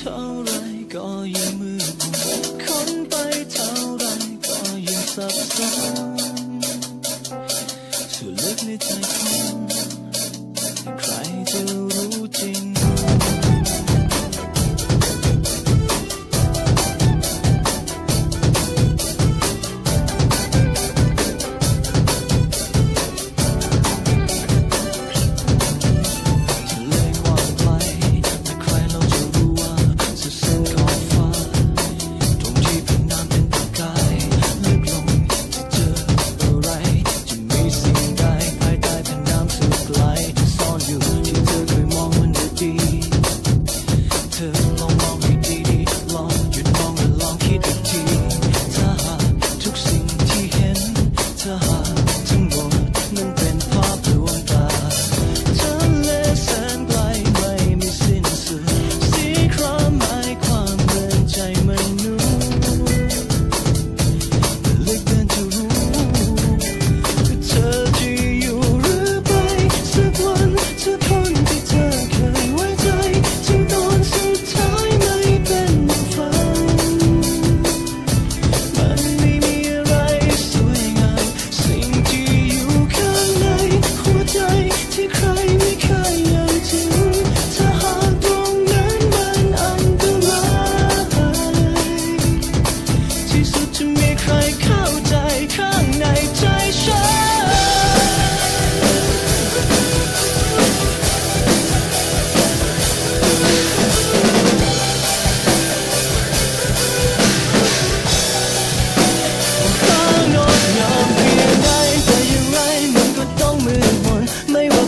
เท่าไรก็ยังมืดคนไปเท่าไรก็ยังสับสน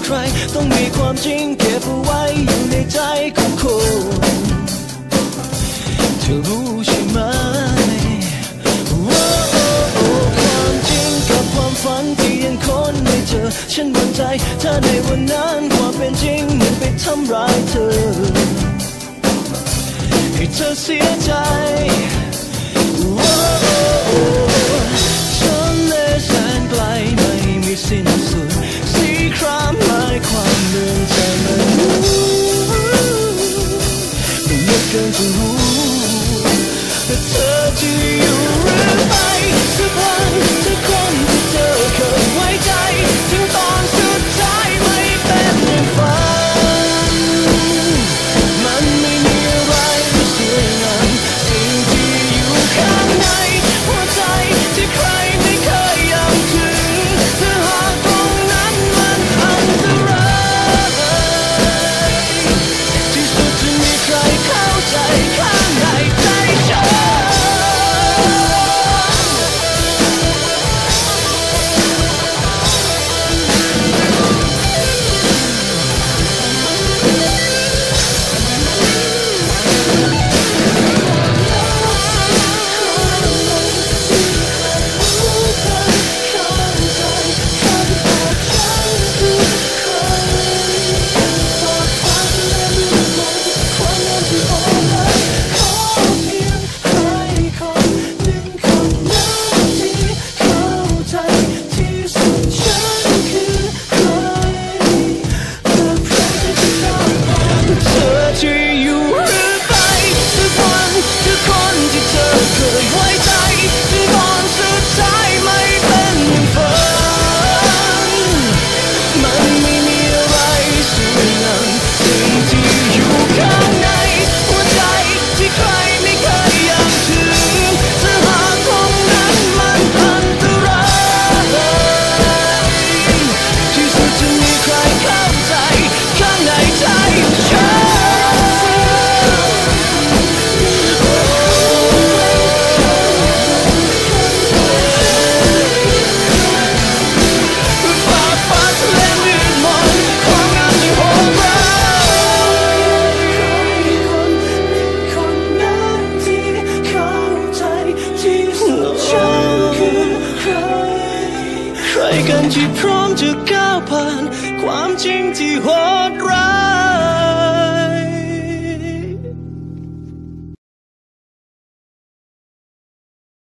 ใคร ต้องมีความจริงเก็บเอาไว้อยู่ในใจของคนเธอรู้ใช่ไหมความจริงกับความฝันที่ยังคนไม่เจอ ฉันมั่นใจถ้าในวันนั้นความเป็นจริงมันไปทำร้ายเธอ ให้เธอเสียใจฉันเลแสนไกลไม่มีสิ้นสุด ที่พร้อมจะก้าวผ่าน ความจริงที่โหด